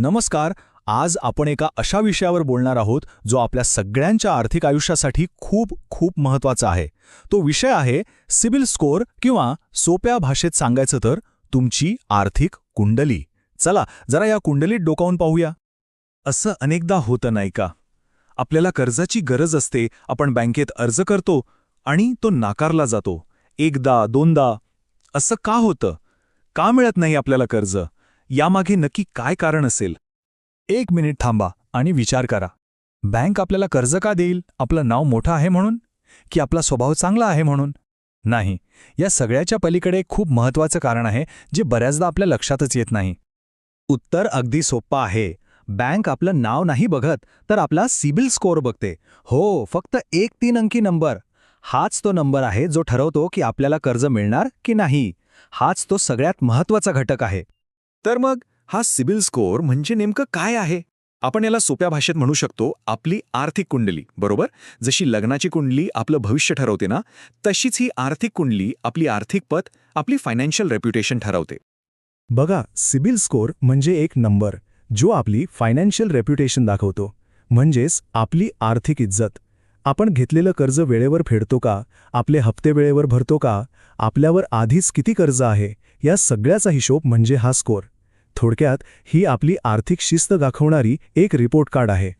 नमस्कार आज आपण एका अशा विषयावर बोलणार आहोत जो आपल्या सगळ्यांच्या आर्थिक आयुष्यासाठी खूप खूप महत्त्वाचा आहे. तो विषय आहे सिबिल स्कोअर किंवा सोप्या भाषेत सांगायचं तर तुमची आर्थिक कुंडली. चला जरा या कुंडलीत डोकावून पाहूया. असं अनेकदा होतं नाही का? आपल्याला कर्जाची गरज असते आपण बँकेत अर्ज करतो आणि तो नाकारला जातो. एकदा दोनदा असं का होतं? का मिळत नाही आपल्याला कर्ज? यामागे नक्की काय कारण असेल? एक मिनिट थांबा आणि विचार करा. बँक आपल्याला कर्ज का देईल? आपलं नाव मोठं आहे म्हणून? की आपला स्वभाव चांगला आहे म्हणून? नाही. या सगळ्याच्या पलीकडे एक खूप महत्वाचं कारण आहे जे बऱ्याचदा आपल्या लक्षातच येत नाही. उत्तर अगदी सोप्पं आहे. बँक आपलं नाव नाही बघत तर आपला सिबिल स्कोअर बघते. हो फक्त एक तीन अंकी नंबर. हाच तो नंबर आहे जो ठरवतो की आपल्याला कर्ज मिळणार की नाही. हाच तो सगळ्यात महत्त्वाचा घटक आहे. तर मग हा सिबिल स्कोअर म्हणजे नेमकं काय आहे? आपण याला सोप्या भाषेत म्हणू शकतो आपली आर्थिक कुंडली बरोबर? जशी लग्नाची कुंडली आपलं भविष्य ठरवते ना तशीच ही आर्थिक कुंडली आपली आर्थिक पत आपली फायनान्शियल रेप्युटेशन ठरवते. बघा सिबिल स्कोअर म्हणजे एक नंबर जो आपली फायनान्शियल रेप्युटेशन दाखवतो. म्हणजेच आपली आर्थिक इज्जत. आपण घेतलेलं कर्ज वेळेवर फेडतो का? आपले हप्ते वेळेवर भरतो का? आपल्यावर आधीच किती कर्ज आहे? या सगळ्याचा हिशोब म्हणजे हा स्कोअर. थोडक्यात ही आपली आर्थिक शिस्त दाखवणारी एक रिपोर्ट कार्ड आहे.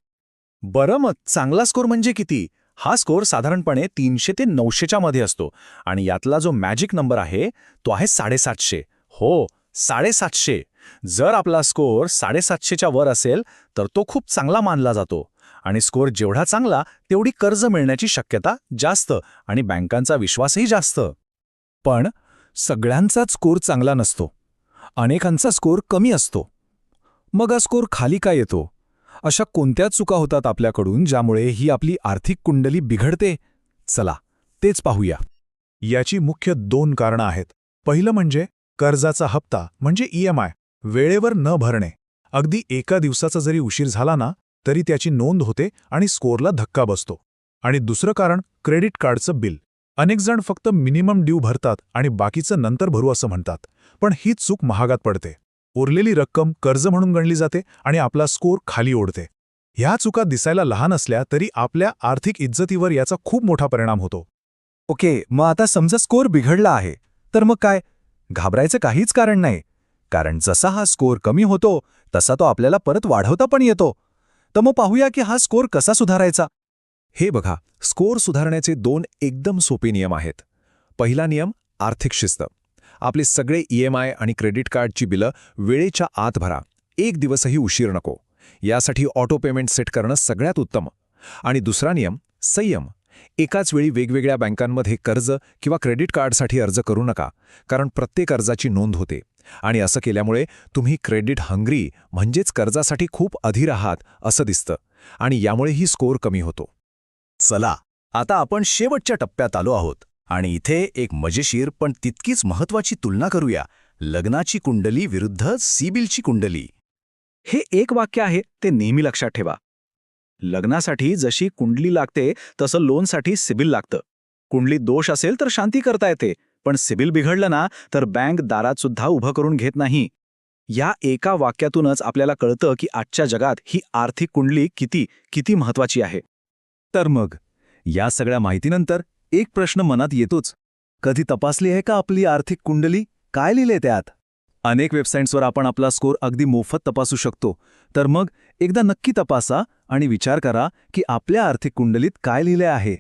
बरं मग चांगला स्कोअर म्हणजे किती? हा स्कोअर साधारणपणे तीनशे ते नऊशेच्या मध्ये असतो आणि यातला जो मॅजिक नंबर आहे तो आहे साडेसातशे. हो साडेसातशे. जर आपला स्कोअर साडेसातशेच्या वर असेल तर तो खूप चांगला मानला जातो. आणि स्कोअर जेवढा चांगला तेवढी कर्ज मिळण्याची शक्यता जास्त आणि बँकांचा विश्वासही जास्त. पण सगळ्यांचाच स्कोअर चांगला नसतो. अनेकांचा स्कोअर कमी असतो. मग हा स्कोअर खाली का येतो? अशा कोणत्या चुका होतात आपल्याकडून ज्यामुळे ही आपली आर्थिक कुंडली बिघडते? चला तेच पाहूया. याची मुख्य दोन कारणं आहेत. पहिलं म्हणजे कर्जाचा हप्ता म्हणजे ईएमआय वेळेवर न भरणे. अगदी एका दिवसाचा जरी उशीर झाला ना तरी त्याची नोंद होते आणि स्कोअरला धक्का बसतो. आणि दुसरं कारण क्रेडिट कार्डचं बिल. अनेकजण फक्त मिनिमम ड्यू भरतात आणि बाकीचं नंतर भरू असं म्हणतात पण ही चूक महागात पडते. उरलेली रक्कम कर्ज म्हणून गणली जाते आणि आपला स्कोअर खाली ओढते. ह्या चुका दिसायला लहान असल्या तरी आपल्या आर्थिक इज्जतीवर याचा खूप मोठा परिणाम होतो. ओके मग आता समजा स्कोअर बिघडला आहे तर मग काय? घाबरायचं काहीच कारण नाही. कारण जसा हा स्कोअर कमी होतो तसा तो आपल्याला परत वाढवता पण येतो. तर मग पाहूया की हा स्कोअर कसा सुधारायचा. हे बघा स्कोअर सुधारण्याचे दोन एकदम सोपे नियम आहेत. पहिला नियम आर्थिक शिस्त. आपले सगळे ईएमआय आणि क्रेडिट कार्डची बिलं वेळेच्या आत भरा. एक दिवसही उशीर नको. यासाठी ऑटो पेमेंट सेट करणं सगळ्यात उत्तम. आणि दुसरा नियम संयम. एकाच वेळी वेगवेगळ्या बँकांमध्ये कर्ज किंवा क्रेडिट कार्डसाठी अर्ज करू नका कारण प्रत्येक अर्जाची नोंद होते. आणि असं केल्यामुळे तुम्ही क्रेडिट हंग्री म्हणजेच कर्जासाठी खूप अधीर आहात असं दिसतं. आणि यामुळेही स्कोअर कमी होतो. चला आता आपण शेवटच्या टप्प्यात आलो आहोत आणि इथे एक मजेशीर पण तितकीच महत्वाची तुलना करूया लग्नाची कुंडली विरुद्ध सीबिलची कुंडली. हे एक वाक्य आहे ते नेहमी लक्षात ठेवा. लग्नासाठी जशी कुंडली लागते तसं लोनसाठी सिबिल लागतं. कुंडलीत दोष असेल तर शांती करता येते पण सिबिल बिघडलं ना तर बँक दारात सुद्धा उभं करून घेत नाही. या एका वाक्यातूनच आपल्याला कळतं की आजच्या जगात ही आर्थिक कुंडली किती किती महत्वाची आहे. तर मग? या सगळ्या माहितीनंतर एक प्रश्न मनात येतोच. कधी तपासली आहे का आपली आर्थिक कुंडली? काय लिहिले त्यात? अनेक वेबसाईट्सवर आपण आपला स्कोअर अगदी मोफत तपासू शकतो. तर मग एकदा नक्की तपासा आणि विचार करा की आपल्या आर्थिक कुंडलीत काय लिहिले आहे.